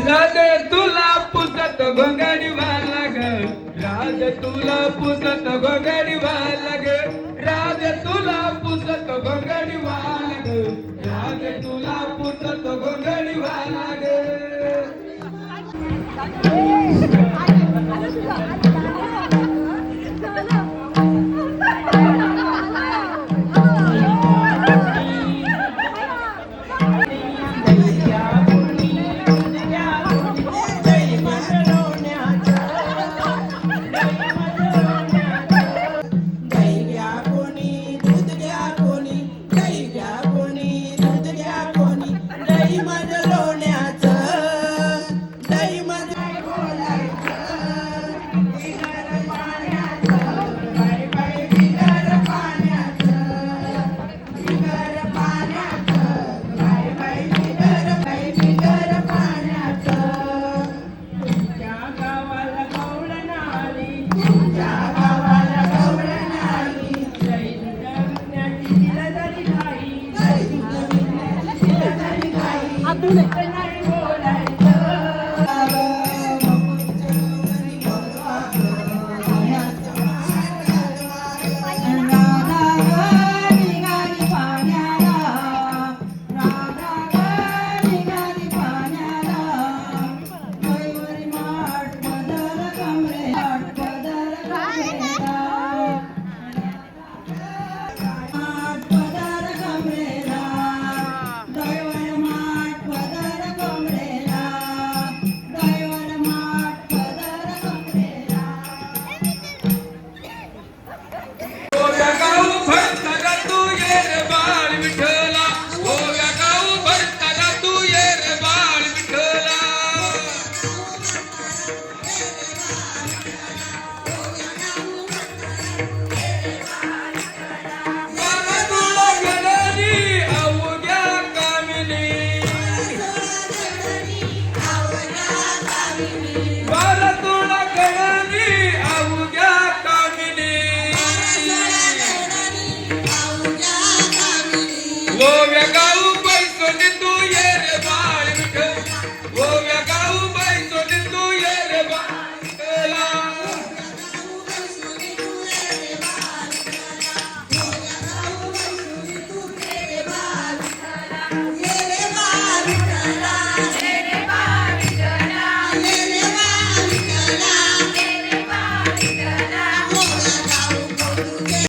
राज तुला पुसत भंगारी वाला ग राज तुला पुसत भंगारी वाला ग राज तुला पुसत भंगारी वाला ग राज तुला पुसत भंगारी वाला ग どうだ